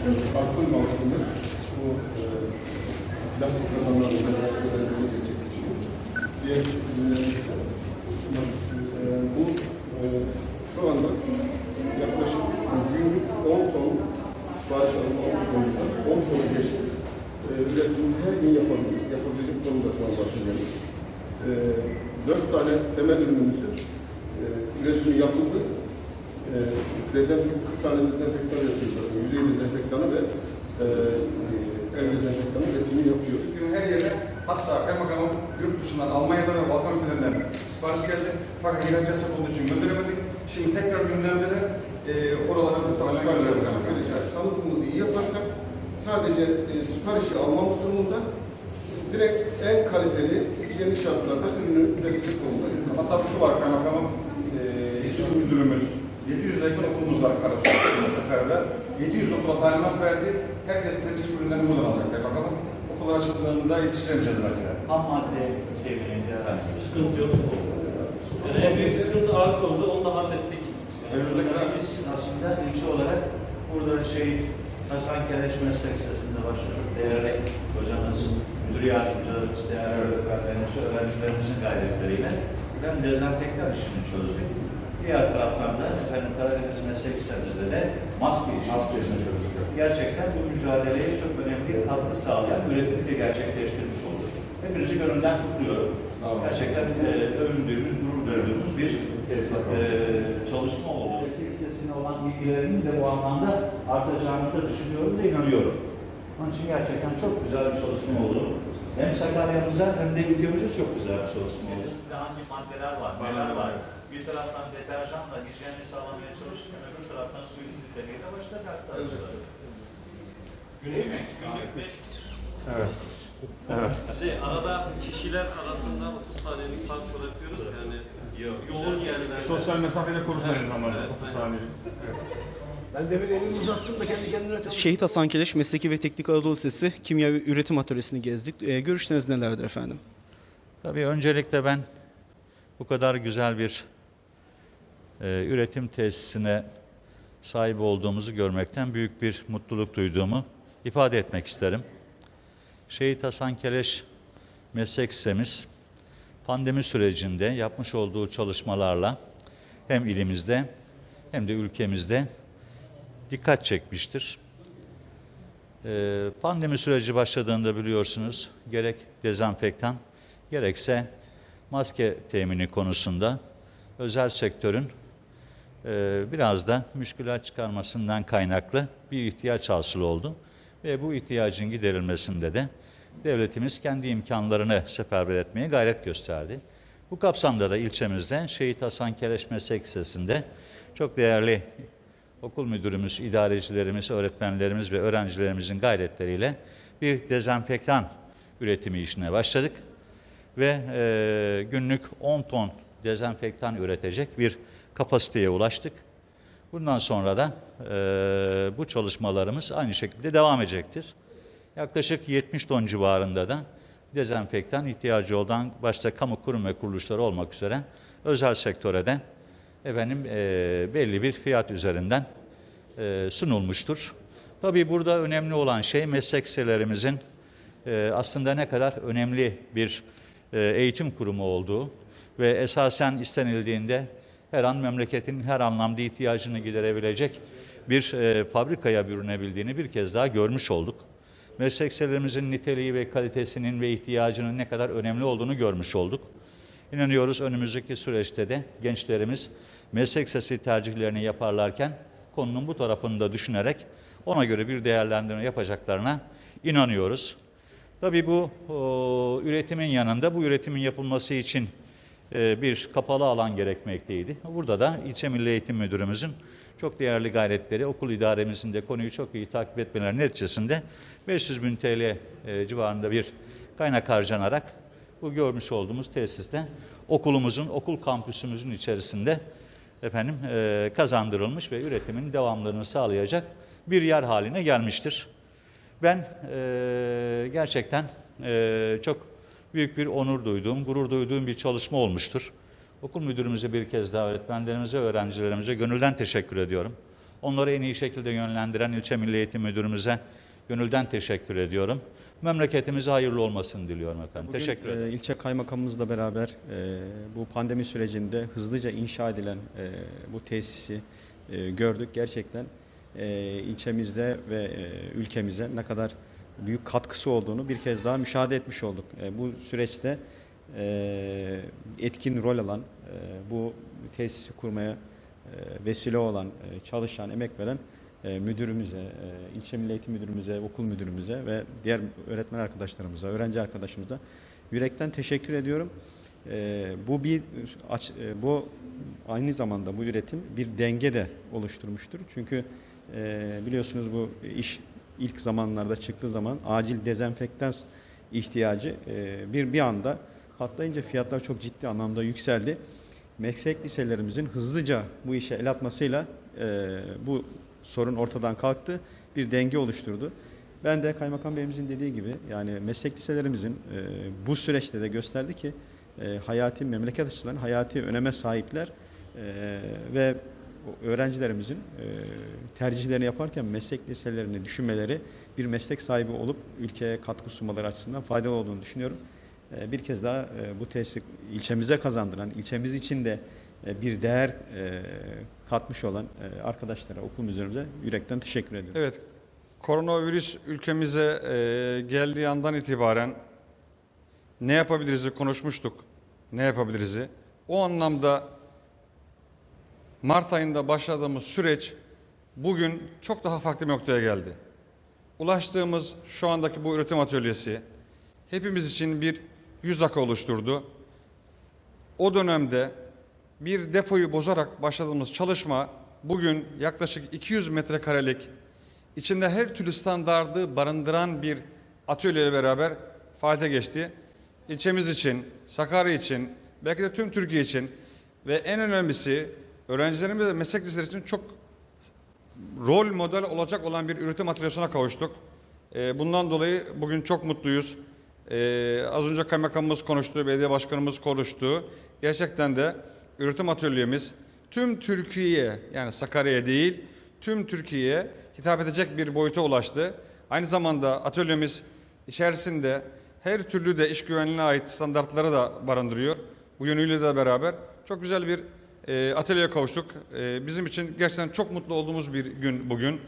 Alkol mevsiminde bu e, plastik kazanlarla. Diğer e, bu e, şu anda yaklaşık günlük 10 ton sipariş alımı olduğumuzda 10 tonu geçtik. E, her gün yapabiliriz. Yapabilecek konuda şu an başlıyoruz. E, 4 tane temel ürünümüzü e, üretimi yapıldı. E, dezenfek, 40 tane dezenfektan yapıyoruz. Yüzey dezenfektanı ve e, el dezenfektanı üretimini yapıyoruz. Bugün her yere hatta kaymakamın yurt dışından Almanya'dan ve Balkan ülkelerinden sipariş geldi. Fakat ihraç yasak olduğu için gönderemedik. Şimdi tekrar gündemde de e, oralara muhtemelen göndereceğiz. Yani tanıtımımızı iyi yaparsak sadece e, siparişi almamız durumunda direkt en kaliteli hijyenik şartlarda ürünü üretecek konumdayız. Hatta şu var kaymakamın e, eğitim müdürümüz 700 yakın okulumuz var Karasu'da seferde. 700 okula talimat verdi. Herkes temiz ürünlerini buradan alacak kaymakamın. Okullar açıldığında yetiştiremeyeceğiz belki de. ham madde çevrelerinde herhangi bir sıkıntı yok. Yani en büyük sıkıntı alkoldu, onu da hallettik. Önümüzdeki Yani biz aslında ilçe olarak burada şey Hasan Keleş Meslek Lisesi'nde başlıyor. Değerli hocamız, müdür yardımcılarımız, değerli öğretmenlerimiz, öğrencilerimizin gayretleriyle ben dezenfektan işini çözdük. Diğer taraftan da efendim Karadeniz Meslek Lisemizde de maske işini Maske çözdük. Gerçekten bu mücadeleye çok önemli katkı sağlayan üretimi de gerçekleştirmiş olduk. Hepinizi gönülden kutluyorum. Gerçekten e, övündüğümüz, gurur duyduğumuz bir e, çalışma oldu. Meslek lisesine olan bilgilerinin de bu anlamda artacağını da düşünüyorum ve inanıyorum. Onun için gerçekten çok güzel bir çalışma oldu. Hem Sakarya'mıza hem de ülkemize çok güzel bir çalışma oldu. Hangi maddeler var, neler var? Bir taraftan deterjanla hijyeni sağlamaya çalışırken öbür taraftan suyun niteliğiyle başka dertlerimiz var. Günlük beş Evet. Evet. Şey, arada kişiler arasında 30 saniyelik fark yapıyoruz yani yoğun yerlerde. Sosyal mesafede korusun aynı zamanda. Evet, 30 aynen. saniye. Evet. Ben demir elimi uzattım da kendi kendine çalıştım. Şehit Hasan Keleş Mesleki ve Teknik Anadolu Lisesi Kimya ve Üretim Atölyesi'ni gezdik. E, görüşleriniz nelerdir efendim? Tabii öncelikle ben bu kadar güzel bir e, üretim tesisine sahip olduğumuzu görmekten büyük bir mutluluk duyduğumu ifade etmek isterim. Şehit Hasan Keleş Meslek Lisemiz pandemi sürecinde yapmış olduğu çalışmalarla hem ilimizde hem de ülkemizde dikkat çekmiştir. Ee, pandemi süreci başladığında biliyorsunuz gerek dezenfektan gerekse maske temini konusunda özel sektörün e, biraz da müşkülat çıkarmasından kaynaklı bir ihtiyaç hasıl oldu. Ve bu ihtiyacın giderilmesinde de devletimiz kendi imkanlarını seferber etmeye gayret gösterdi. Bu kapsamda da ilçemizde Şehit Hasan Keleş Meslek Lisesi'nde çok değerli okul müdürümüz, idarecilerimiz, öğretmenlerimiz ve öğrencilerimizin gayretleriyle bir dezenfektan üretimi işine başladık. Ve e, günlük 10 ton dezenfektan üretecek bir kapasiteye ulaştık. Bundan sonra da e, bu çalışmalarımız aynı şekilde devam edecektir. Yaklaşık 70 ton civarında da dezenfektan ihtiyacı olan başta kamu kurum ve kuruluşları olmak üzere özel sektöre de efendim e, belli bir fiyat üzerinden e, sunulmuştur. Tabii burada önemli olan şey meslek liselerimizin e, aslında ne kadar önemli bir e, eğitim kurumu olduğu ve esasen istenildiğinde her an memleketin her anlamda ihtiyacını giderebilecek bir e, fabrikaya bürünebildiğini bir kez daha görmüş olduk. Meslek liselerimizin niteliği ve kalitesinin ve ihtiyacının ne kadar önemli olduğunu görmüş olduk. İnanıyoruz önümüzdeki süreçte de gençlerimiz meslek lisesi tercihlerini yaparlarken konunun bu tarafını da düşünerek ona göre bir değerlendirme yapacaklarına inanıyoruz. Tabii bu o, üretimin yanında bu üretimin yapılması için e, bir kapalı alan gerekmekteydi. Burada da ilçe Milli Eğitim Müdürümüzün çok değerli gayretleri, okul idaremizin de konuyu çok iyi takip etmeleri neticesinde 500 bin TL e, civarında bir kaynak harcanarak bu görmüş olduğumuz tesiste okulumuzun, okul kampüsümüzün içerisinde efendim e, kazandırılmış ve üretimin devamlılığını sağlayacak bir yer haline gelmiştir. Ben e, gerçekten çok büyük bir onur duyduğum, gurur duyduğum bir çalışma olmuştur. Okul müdürümüze bir kez daha öğretmenlerimize, öğrencilerimize gönülden teşekkür ediyorum. Onları en iyi şekilde yönlendiren ilçe Milli Eğitim Müdürümüze gönülden teşekkür ediyorum. Memleketimize hayırlı olmasını diliyorum efendim. Bugün, teşekkür ederim. e, ilçe kaymakamımızla beraber e, bu pandemi sürecinde hızlıca inşa edilen e, bu tesisi e, gördük. Gerçekten e, ilçemize ve e, ülkemize ne kadar büyük katkısı olduğunu bir kez daha müşahede etmiş olduk. E, bu süreçte e, etkin rol alan, e, bu tesisi kurmaya e, vesile olan, e, çalışan, emek veren e, müdürümüze, e, ilçe milli eğitim müdürümüze, okul müdürümüze ve diğer öğretmen arkadaşlarımıza, öğrenci arkadaşımıza yürekten teşekkür ediyorum. E, bu bir aç, e, bu aynı zamanda bu üretim bir denge de oluşturmuştur. Çünkü e, biliyorsunuz bu iş ilk zamanlarda çıktığı zaman acil dezenfektans ihtiyacı e, bir bir anda patlayınca fiyatlar çok ciddi anlamda yükseldi. Meslek liselerimizin hızlıca bu işe el atmasıyla e, bu sorun ortadan kalktı. Bir denge oluşturdu. Ben de Kaymakam Beyimizin dediği gibi yani meslek liselerimizin e, bu süreçte de gösterdi ki e, hayati memleket açısından hayati öneme sahipler e, ve öğrencilerimizin e, tercihlerini yaparken meslek liselerini düşünmeleri bir meslek sahibi olup ülkeye katkı sunmaları açısından faydalı olduğunu düşünüyorum. E, bir kez daha e, bu tesisi ilçemize kazandıran, ilçemiz için de e, bir değer e, katmış olan arkadaşlara, okul müdürümüze yürekten teşekkür ediyorum. Evet, koronavirüs ülkemize geldiği andan itibaren ne yapabiliriz'i konuşmuştuk. Ne yapabiliriz'i. O anlamda Mart ayında başladığımız süreç bugün çok daha farklı bir noktaya geldi. Ulaştığımız şu andaki bu üretim atölyesi hepimiz için bir yüz akı oluşturdu. O dönemde bir depoyu bozarak başladığımız çalışma bugün yaklaşık 200 metrekarelik içinde her türlü standardı barındıran bir atölyeyle beraber faaliyete geçti. İlçemiz için, Sakarya için, belki de tüm Türkiye için ve en önemlisi öğrencilerimiz ve meslek liseleri için çok rol model olacak olan bir üretim atölyesine kavuştuk. Ee, bundan dolayı bugün çok mutluyuz. Ee, az önce kaymakamımız konuştu, belediye başkanımız konuştu. Gerçekten de üretim atölyemiz tüm Türkiye'ye yani Sakarya'ya değil tüm Türkiye'ye hitap edecek bir boyuta ulaştı. Aynı zamanda atölyemiz içerisinde her türlü de iş güvenliğine ait standartları da barındırıyor. Bu yönüyle de beraber çok güzel bir e, atölyeye kavuştuk. E, bizim için gerçekten çok mutlu olduğumuz bir gün bugün.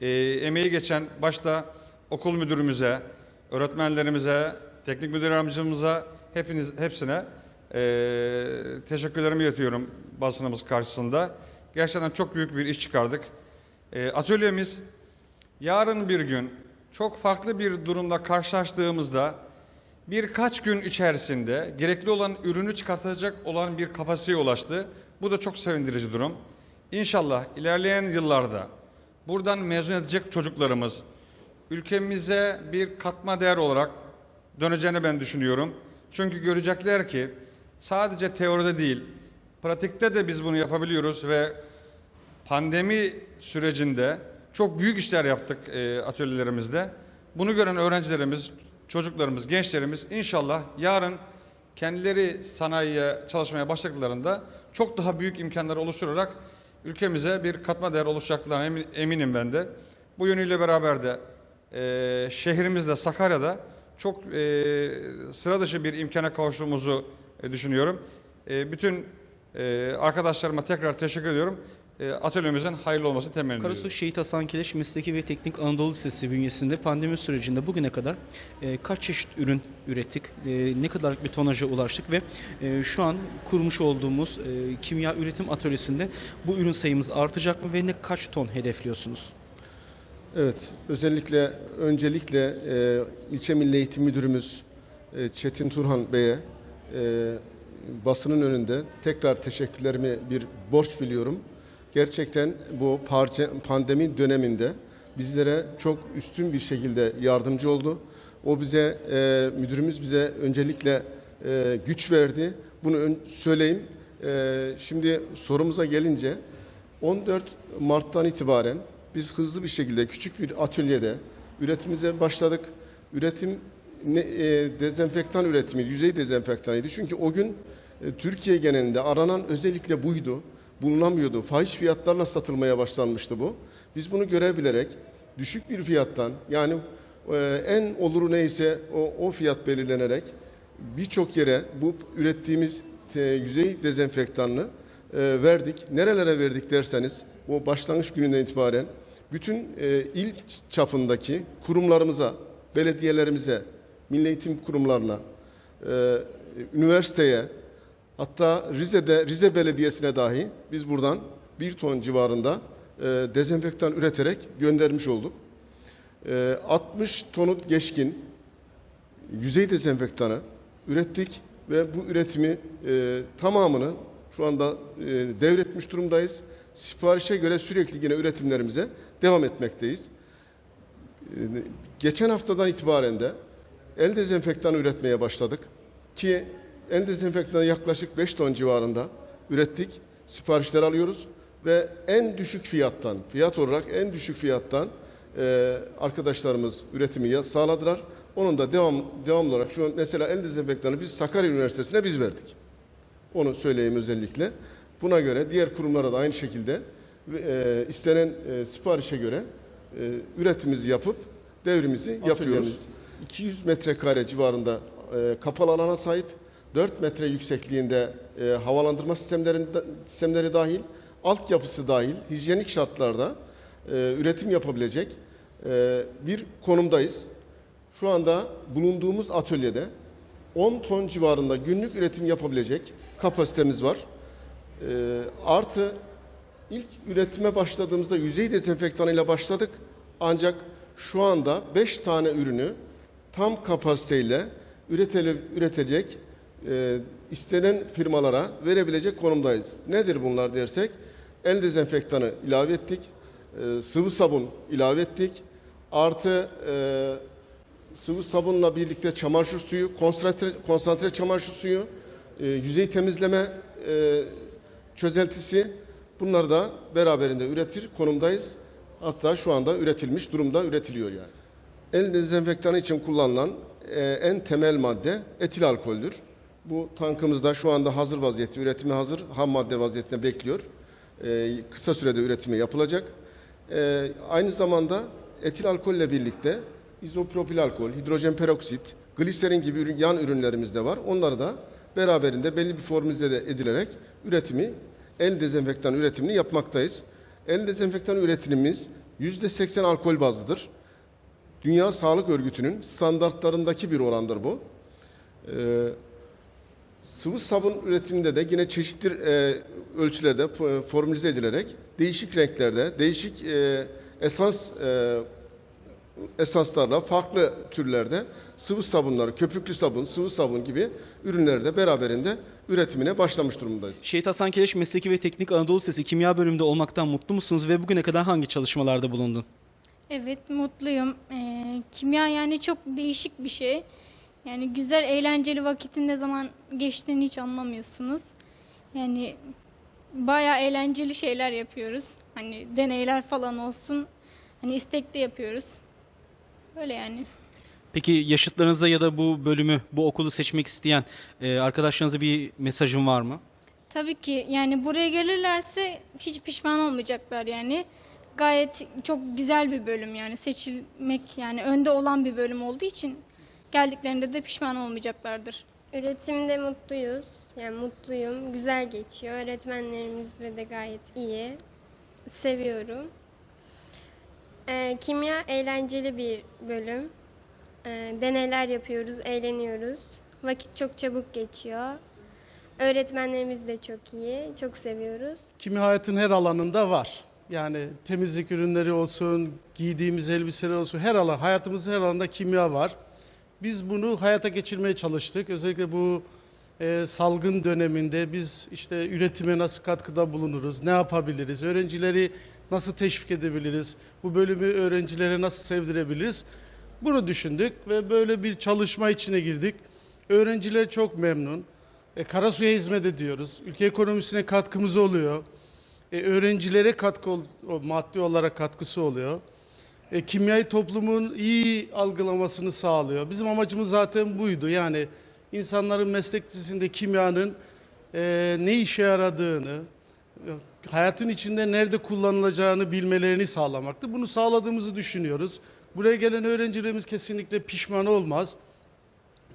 E, emeği geçen başta okul müdürümüze, öğretmenlerimize, teknik müdür yardımcımıza, hepiniz hepsine e, teşekkürlerimi iletiyorum basınımız karşısında. Gerçekten çok büyük bir iş çıkardık. E, atölyemiz yarın bir gün çok farklı bir durumla karşılaştığımızda birkaç gün içerisinde gerekli olan ürünü çıkartacak olan bir kapasiteye ulaştı. Bu da çok sevindirici durum. İnşallah ilerleyen yıllarda buradan mezun edecek çocuklarımız ülkemize bir katma değer olarak döneceğini ben düşünüyorum. Çünkü görecekler ki sadece teoride değil, pratikte de biz bunu yapabiliyoruz ve pandemi sürecinde çok büyük işler yaptık e, atölyelerimizde. Bunu gören öğrencilerimiz, çocuklarımız, gençlerimiz inşallah yarın kendileri sanayiye çalışmaya başladıklarında çok daha büyük imkanlar oluşturarak ülkemize bir katma değer oluşacaklarına emin- eminim ben de. Bu yönüyle beraber de e, şehrimizde Sakarya'da çok e, sıra dışı bir imkana kavuştuğumuzu e, düşünüyorum. E, bütün e, arkadaşlarıma tekrar teşekkür ediyorum. E, atölyemizin hayırlı olmasını temenni ediyorum. Karasu Şehit Hasan Kileş Mesleki ve Teknik Anadolu Lisesi bünyesinde pandemi sürecinde bugüne kadar e, kaç çeşit ürün ürettik, e, ne kadar bir tonaja ulaştık ve e, şu an kurmuş olduğumuz e, kimya üretim atölyesinde bu ürün sayımız artacak mı ve ne kaç ton hedefliyorsunuz? Evet, özellikle öncelikle e, ilçe Milli Eğitim Müdürümüz e, Çetin Turhan Bey'e e, basının önünde tekrar teşekkürlerimi bir borç biliyorum. Gerçekten bu parça, pandemi döneminde bizlere çok üstün bir şekilde yardımcı oldu. O bize, e, müdürümüz bize öncelikle e, güç verdi. Bunu ön, söyleyeyim. E, şimdi sorumuza gelince 14 Mart'tan itibaren biz hızlı bir şekilde küçük bir atölyede üretimimize başladık. Üretim ne, e, dezenfektan üretimi, yüzey dezenfektanıydı. Çünkü o gün e, Türkiye genelinde aranan özellikle buydu. bulunamıyordu. Fahiş fiyatlarla satılmaya başlanmıştı bu. Biz bunu görebilerek düşük bir fiyattan yani e, en oluru neyse o, o fiyat belirlenerek birçok yere bu ürettiğimiz e, yüzey dezenfektanını e, verdik. Nerelere verdik derseniz o başlangıç gününden itibaren bütün e, il çapındaki kurumlarımıza, belediyelerimize, milli eğitim kurumlarına, e, üniversiteye, hatta Rize'de Rize Belediyesi'ne dahi biz buradan bir ton civarında e, dezenfektan üreterek göndermiş olduk. E, 60 tonu geçkin yüzey dezenfektanı ürettik ve bu üretimi e, tamamını şu anda e, devretmiş durumdayız. Siparişe göre sürekli yine üretimlerimize devam etmekteyiz. E, geçen haftadan itibaren de el dezenfektanı üretmeye başladık ki el dezenfektanı yaklaşık 5 ton civarında ürettik. Siparişler alıyoruz ve en düşük fiyattan, fiyat olarak en düşük fiyattan e, arkadaşlarımız üretimi sağladılar. Onun da devam devam olarak şu an mesela el dezenfektanı biz Sakarya Üniversitesi'ne biz verdik. Onu söyleyeyim özellikle. Buna göre diğer kurumlara da aynı şekilde e, istenen e, siparişe göre e, üretimimizi yapıp devrimizi yapıyoruz. 200 metrekare civarında e, kapalı alana sahip, 4 metre yüksekliğinde e, havalandırma sistemlerinde, sistemleri dahil, altyapısı dahil, hijyenik şartlarda e, üretim yapabilecek e, bir konumdayız. Şu anda bulunduğumuz atölyede 10 ton civarında günlük üretim yapabilecek kapasitemiz var. E, artı ilk üretime başladığımızda yüzey dezenfektanıyla başladık. Ancak şu anda 5 tane ürünü tam kapasiteyle üretele, üretecek, e, istenen firmalara verebilecek konumdayız. Nedir bunlar dersek? El dezenfektanı ilave ettik, e, sıvı sabun ilave ettik, artı e, sıvı sabunla birlikte çamaşır suyu, konsantre, konsantre çamaşır suyu, e, yüzey temizleme e, çözeltisi bunları da beraberinde üretir konumdayız. Hatta şu anda üretilmiş durumda üretiliyor yani. El dezenfektanı için kullanılan e, en temel madde etil alkoldür. Bu tankımızda şu anda hazır vaziyette, üretimi hazır, ham madde vaziyetinde bekliyor. E, kısa sürede üretimi yapılacak. E, aynı zamanda etil alkolle birlikte izopropil alkol, hidrojen peroksit, gliserin gibi ürün, yan ürünlerimiz de var. Onları da beraberinde belli bir formülize edilerek üretimi, el dezenfektan üretimini yapmaktayız. El dezenfektan üretimimiz %80 alkol bazlıdır. Dünya Sağlık Örgütü'nün standartlarındaki bir orandır bu. Ee, sıvı sabun üretiminde de yine çeşitli e, ölçülerde e, formülize edilerek değişik renklerde, değişik e, esans e, esanslarla farklı türlerde sıvı sabunları, köpüklü sabun, sıvı sabun gibi ürünlerde beraberinde üretimine başlamış durumdayız. Şehit Hasan Keleş Mesleki ve Teknik Anadolu Lisesi Kimya bölümünde olmaktan mutlu musunuz ve bugüne kadar hangi çalışmalarda bulundun? Evet mutluyum. Ee, kimya yani çok değişik bir şey. Yani güzel eğlenceli vakitin ne zaman geçtiğini hiç anlamıyorsunuz. Yani bayağı eğlenceli şeyler yapıyoruz. Hani deneyler falan olsun. Hani istekli yapıyoruz. Öyle yani. Peki yaşıtlarınıza ya da bu bölümü, bu okulu seçmek isteyen e, arkadaşlarınıza bir mesajın var mı? Tabii ki yani buraya gelirlerse hiç pişman olmayacaklar yani. Gayet çok güzel bir bölüm yani seçilmek yani önde olan bir bölüm olduğu için geldiklerinde de pişman olmayacaklardır. Üretimde mutluyuz. Yani mutluyum. Güzel geçiyor. Öğretmenlerimizle de gayet iyi. Seviyorum. Ee, kimya eğlenceli bir bölüm. Ee, deneyler yapıyoruz, eğleniyoruz. Vakit çok çabuk geçiyor. Öğretmenlerimiz de çok iyi. Çok seviyoruz. Kimya hayatın her alanında var. Yani temizlik ürünleri olsun, giydiğimiz elbiseler olsun, her alan, hayatımızın her alanında kimya var. Biz bunu hayata geçirmeye çalıştık. Özellikle bu e, salgın döneminde biz işte üretime nasıl katkıda bulunuruz, ne yapabiliriz, öğrencileri nasıl teşvik edebiliriz, bu bölümü öğrencilere nasıl sevdirebiliriz? Bunu düşündük ve böyle bir çalışma içine girdik. Öğrenciler çok memnun. E, Karasu'ya hizmet ediyoruz. Ülke ekonomisine katkımız oluyor. E, öğrencilere katkı maddi olarak katkısı oluyor. E, kimyayı toplumun iyi algılamasını sağlıyor. Bizim amacımız zaten buydu. Yani insanların meslek lisesinde kimyanın e, ne işe yaradığını, hayatın içinde nerede kullanılacağını bilmelerini sağlamaktı. Bunu sağladığımızı düşünüyoruz. Buraya gelen öğrencilerimiz kesinlikle pişman olmaz.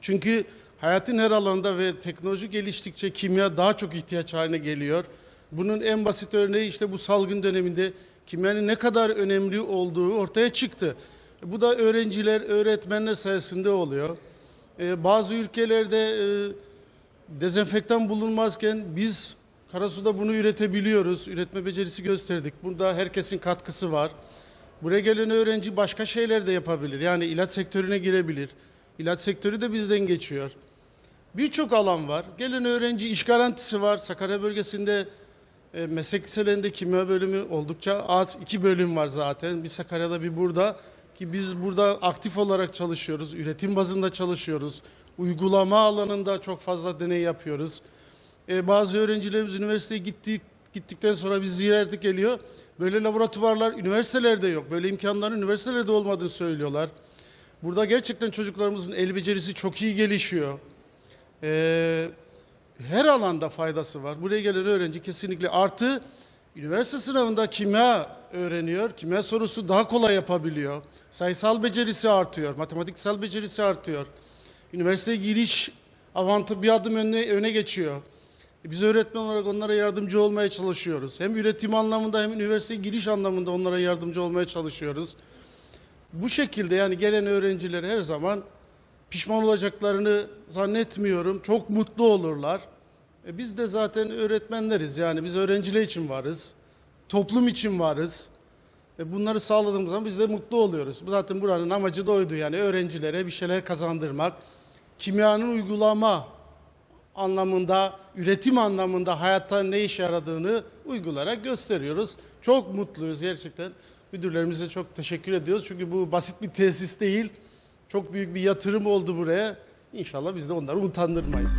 Çünkü hayatın her alanında ve teknoloji geliştikçe kimya daha çok ihtiyaç haline geliyor. Bunun en basit örneği işte bu salgın döneminde kimyanın ne kadar önemli olduğu ortaya çıktı. Bu da öğrenciler, öğretmenler sayesinde oluyor. Ee, bazı ülkelerde e, dezenfektan bulunmazken biz Karasu'da bunu üretebiliyoruz. Üretme becerisi gösterdik. Burada herkesin katkısı var. Buraya gelen öğrenci başka şeyler de yapabilir. Yani ilaç sektörüne girebilir. İlaç sektörü de bizden geçiyor. Birçok alan var. Gelen öğrenci iş garantisi var. Sakarya bölgesinde e, meslek liselerinde kimya bölümü oldukça az. iki bölüm var zaten. Bir Sakarya'da bir burada. Ki biz burada aktif olarak çalışıyoruz. Üretim bazında çalışıyoruz. Uygulama alanında çok fazla deney yapıyoruz. E, bazı öğrencilerimiz üniversiteye gittik, gittikten sonra biz ziyaret geliyor. Böyle laboratuvarlar üniversitelerde yok. Böyle imkanların üniversitelerde olmadığını söylüyorlar. Burada gerçekten çocuklarımızın el becerisi çok iyi gelişiyor. Ee, her alanda faydası var. Buraya gelen öğrenci kesinlikle artı üniversite sınavında kimya öğreniyor. Kimya sorusu daha kolay yapabiliyor. Sayısal becerisi artıyor. Matematiksel becerisi artıyor. Üniversiteye giriş avantı bir adım öne, öne geçiyor. E, Biz öğretmen olarak onlara yardımcı olmaya çalışıyoruz. Hem üretim anlamında hem üniversiteye giriş anlamında onlara yardımcı olmaya çalışıyoruz. Bu şekilde yani gelen öğrenciler her zaman pişman olacaklarını zannetmiyorum. Çok mutlu olurlar. E biz de zaten öğretmenleriz yani biz öğrenciler için varız. Toplum için varız. E bunları sağladığımız zaman biz de mutlu oluyoruz. Zaten buranın amacı da oydu yani öğrencilere bir şeyler kazandırmak. Kimyanın uygulama anlamında, üretim anlamında hayatta ne işe yaradığını uygularak gösteriyoruz. Çok mutluyuz gerçekten. Müdürlerimize çok teşekkür ediyoruz. Çünkü bu basit bir tesis değil. Çok büyük bir yatırım oldu buraya. İnşallah biz de onları utandırmayız.